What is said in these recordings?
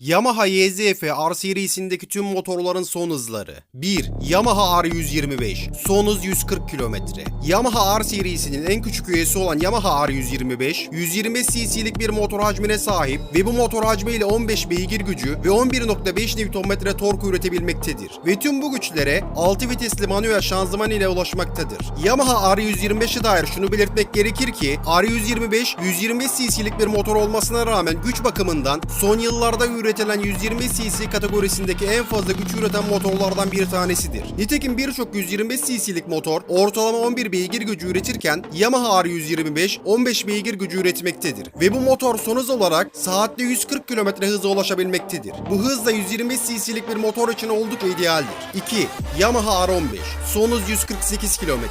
Yamaha YZF R serisindeki tüm motorların son hızları. 1. Yamaha R125. Son hız 140 km. Yamaha R serisinin en küçük üyesi olan Yamaha R125, 125 cc'lik bir motor hacmine sahip ve bu motor hacmiyle 15 beygir gücü ve 11.5 Nm tork üretebilmektedir. Ve tüm bu güçlere 6 vitesli manuel şanzıman ile ulaşmaktadır. Yamaha R125'e dair şunu belirtmek gerekir ki R125 125 cc'lik bir motor olmasına rağmen güç bakımından son yıllarda üretilen 120 cc kategorisindeki en fazla güç üreten motorlardan bir tanesidir. Nitekim birçok 125 cc'lik motor ortalama 11 beygir gücü üretirken Yamaha R125 15 beygir gücü üretmektedir. Ve bu motor son olarak saatte 140 km hıza ulaşabilmektedir. Bu hız da 125 cc'lik bir motor için oldukça idealdir. 2. Yamaha R15 Son hız 148 km.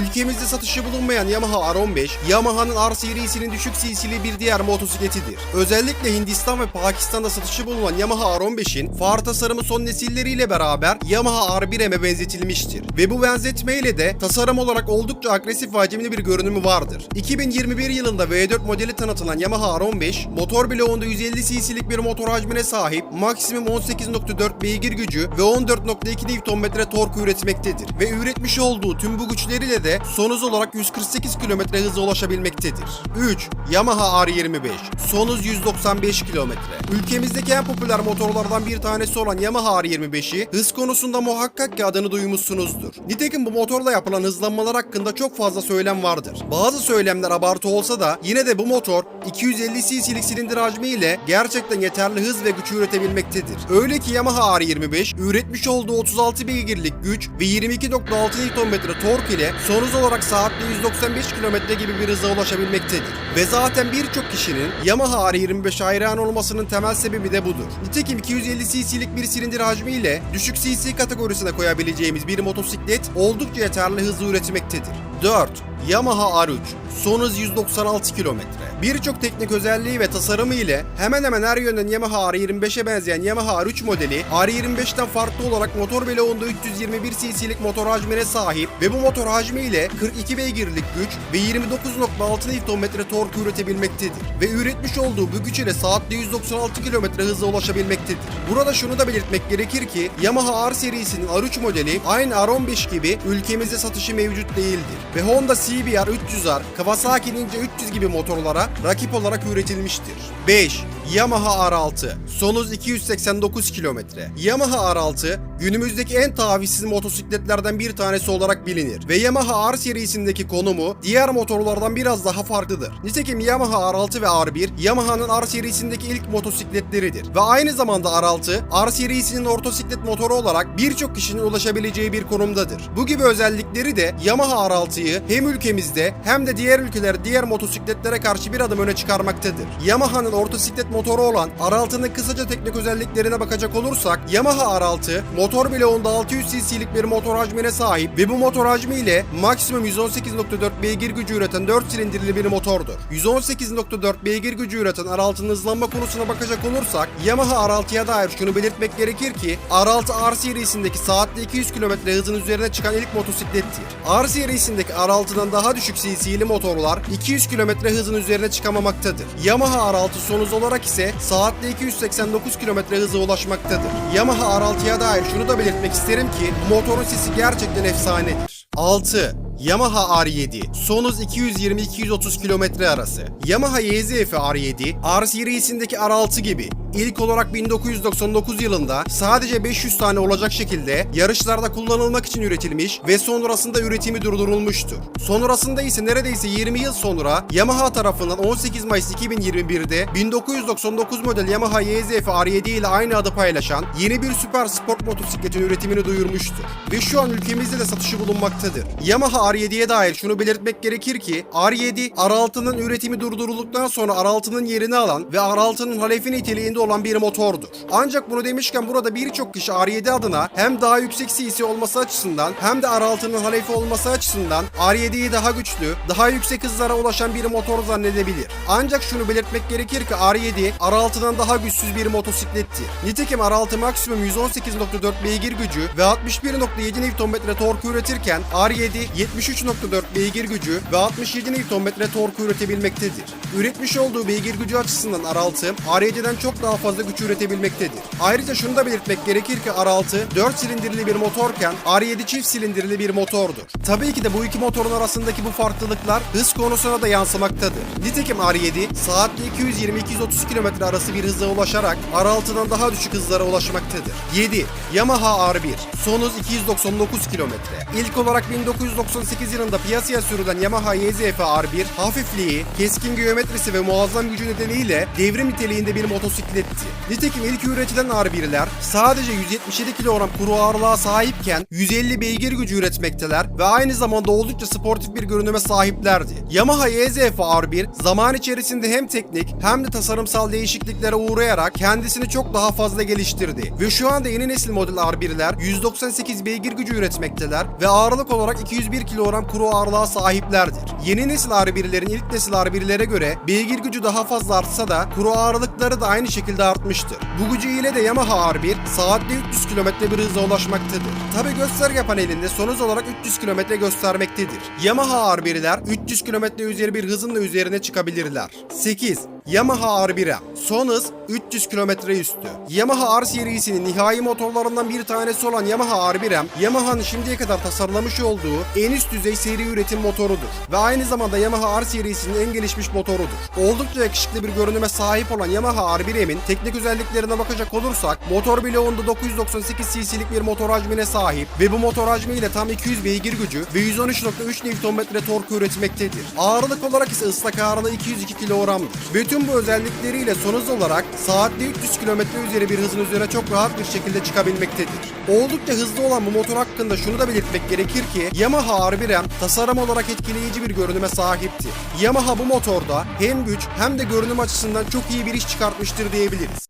Ülkemizde satışı bulunmayan Yamaha R15, Yamaha'nın R serisinin düşük cc'li bir diğer motosikletidir. Özellikle Hindistan ve Pakistan'da satışı bulunan Yamaha R15'in far tasarımı son nesilleriyle beraber Yamaha R1M'e benzetilmiştir. Ve bu benzetmeyle de tasarım olarak oldukça agresif ve hacimli bir görünümü vardır. 2021 yılında V4 modeli tanıtılan Yamaha R15, motor bloğunda 150 cc'lik bir motor hacmine sahip, maksimum 18.4 beygir gücü ve 14.2 Nm tork üretmektedir. Ve üretmiş olduğu tüm bu güçleriyle de son hız olarak 148 km hıza ulaşabilmektedir. 3. Yamaha R25 Son hız 195 km. Ülkemizdeki en popüler motorlardan bir tanesi olan Yamaha R25'i hız konusunda muhakkak ki adını duymuşsunuzdur. Nitekim bu motorla yapılan hızlanmalar hakkında çok fazla söylem vardır. Bazı söylemler abartı olsa da yine de bu motor 250 cc'lik silindir hacmi ile gerçekten yeterli hız ve güç üretebilmektedir. Öyle ki Yamaha R25 üretmiş olduğu 36 beygirlik güç ve 22.6 Nm tork ile son hız olarak saatte 195 km gibi bir hıza ulaşabilmektedir. Ve zaten birçok kişinin Yamaha R25 hayran olmasının temel sebebi de budur. Nitekim 250 cc'lik bir silindir hacmi ile düşük cc kategorisine koyabileceğimiz bir motosiklet oldukça yeterli hızı üretmektedir. 4. Yamaha R3 Son hız 196 km. Birçok teknik özelliği ve tasarımı ile hemen hemen her yönden Yamaha R25'e benzeyen Yamaha R3 modeli R25'ten farklı olarak motor bloğunda 321 cc'lik motor hacmine sahip ve bu motor hacmi ile 42 beygirlik güç ve 29.6 Nm tork üretebilmektedir. Ve üretmiş olduğu bu güç ile saatte 196 km hıza ulaşabilmektedir. Burada şunu da belirtmek gerekir ki Yamaha R serisinin R3 modeli aynı R15 gibi ülkemizde satışı mevcut değildir. Ve Honda CBR 300R, Kawasaki Ninja 300 gibi motorlara rakip olarak üretilmiştir. 5. Yamaha R6 Son hız 289 km. Yamaha R6 günümüzdeki en tavizsiz motosikletlerden bir tanesi olarak bilinir ve Yamaha R serisindeki konumu diğer motorlardan biraz daha farklıdır. Nitekim Yamaha R6 ve R1 Yamaha'nın R serisindeki ilk motosikletleridir ve aynı zamanda R6 R serisinin ortosiklet motoru olarak birçok kişinin ulaşabileceği bir konumdadır. Bu gibi özellikleri de Yamaha R6'yı hem ülkemizde hem de diğer ülkeler diğer motosikletlere karşı bir adım öne çıkarmaktadır. Yamaha'nın ortosiklet motoru olan R6'nın kısaca teknik özelliklerine bakacak olursak Yamaha R6 motor bloğunda 600 cc'lik bir motor hacmine sahip ve bu motor hacmi ile maksimum 118.4 beygir gücü üreten 4 silindirli bir motordur. 118.4 beygir gücü üreten R6'nın hızlanma konusuna bakacak olursak Yamaha R6'ya dair şunu belirtmek gerekir ki R6 R serisindeki saatte 200 km hızın üzerine çıkan ilk motosiklettir. R serisindeki R6'dan daha düşük cc'li motorlar 200 km hızın üzerine çıkamamaktadır. Yamaha R6 son olarak ise saatte 289 km hıza ulaşmaktadır. Yamaha R6'ya dair şunu da belirtmek isterim ki motorun sesi gerçekten efsanedir. 6. Yamaha R7 son hız 220-230 km arası. Yamaha YZF R7 R serisindeki R6 gibi ilk olarak 1999 yılında sadece 500 tane olacak şekilde yarışlarda kullanılmak için üretilmiş ve sonrasında üretimi durdurulmuştur. Sonrasında ise neredeyse 20 yıl sonra Yamaha tarafından 18 Mayıs 2021'de 1999 model Yamaha YZF R7 ile aynı adı paylaşan yeni bir süper sport motosikletin üretimini duyurmuştur. Ve şu an ülkemizde de satışı bulunmaktadır. Yamaha R7'ye dair şunu belirtmek gerekir ki R7 R6'nın üretimi durdurulduktan sonra R6'nın yerini alan ve R6'nın halefi niteliğinde olan bir motordur. Ancak bunu demişken burada birçok kişi R7 adına hem daha yüksek CC olması açısından hem de R6'nın halefi olması açısından R7'yi daha güçlü, daha yüksek hızlara ulaşan bir motor zannedebilir. Ancak şunu belirtmek gerekir ki R7 R6'dan daha güçsüz bir motosiklettir. Nitekim R6 maksimum 118.4 beygir gücü ve 61.7 Nm tork üretirken R7 73.4 beygir gücü ve 67 Nm tork üretebilmektedir. Üretmiş olduğu beygir gücü açısından R6 R7'den çok daha daha fazla güç üretebilmektedir. Ayrıca şunu da belirtmek gerekir ki R6 4 silindirli bir motorken R7 çift silindirli bir motordur. Tabii ki de bu iki motorun arasındaki bu farklılıklar hız konusuna da yansımaktadır. Nitekim R7 saatte 220-230 km arası bir hıza ulaşarak R6'dan daha düşük hızlara ulaşmaktadır. 7. Yamaha R1 Son hız 299 km. İlk olarak 1998 yılında piyasaya sürülen Yamaha YZF R1 hafifliği, keskin geometrisi ve muazzam gücü nedeniyle devrim niteliğinde bir motosikletti. Nitekim ilk üretilen R1'ler sadece 177 kilogram kuru ağırlığa sahipken 150 beygir gücü üretmekteler ve aynı zamanda oldukça sportif bir görünüme sahiplerdi. Yamaha YZF R1 zaman içerisinde hem teknik hem de tasarımsal değişikliklere uğrayarak kendisini çok daha fazla geliştirdi ve şu anda yeni nesil model R1'ler 198 beygir gücü üretmekteler ve ağırlık olarak 201 kilogram kuru ağırlığa sahiplerdir. Yeni nesil R1'lerin ilk nesil R1'lere göre beygir gücü daha fazla artsa da kuru ağırlıkları da aynı şekilde artmıştır. Bu gücü ile de Yamaha R1 saatte 300 km bir hıza ulaşmaktadır. Tabi gösterge panelinde son hız olarak 300 km göstermektedir. Yamaha R1'ler 300 km üzeri bir hızın da üzerine çıkabilirler. 8. Yamaha R1'e son hız 300 km üstü. Yamaha R serisinin nihai motorlarından bir tanesi olan Yamaha R1M, Yamaha'nın şimdiye kadar tasarlamış olduğu en üst düzey seri üretim motorudur. Ve aynı zamanda Yamaha R serisinin en gelişmiş motorudur. Oldukça yakışıklı bir görünüme sahip olan Yamaha R1M'in teknik özelliklerine bakacak olursak, motor bloğunda 998 cc'lik bir motor hacmine sahip ve bu motor hacmiyle tam 200 beygir gücü ve 113.3 Nm torku üretmektedir. Ağırlık olarak ise ıslak ağırlığı 202 kilogramdır. Bütün bu özellikleriyle son hız olarak saatte 300 km üzeri bir hızın üzerine çok rahat bir şekilde çıkabilmektedir. Oldukça hızlı olan bu motor hakkında şunu da belirtmek gerekir ki Yamaha R1M tasarım olarak etkileyici bir görünüme sahipti. Yamaha bu motorda hem güç hem de görünüm açısından çok iyi bir iş çıkartmıştır diyebiliriz.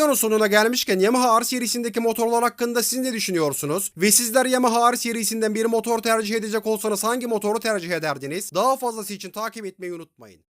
Videonun sonuna gelmişken Yamaha R serisindeki motorlar hakkında siz ne düşünüyorsunuz? Ve sizler Yamaha R serisinden bir motor tercih edecek olsanız hangi motoru tercih ederdiniz? Daha fazlası için takip etmeyi unutmayın.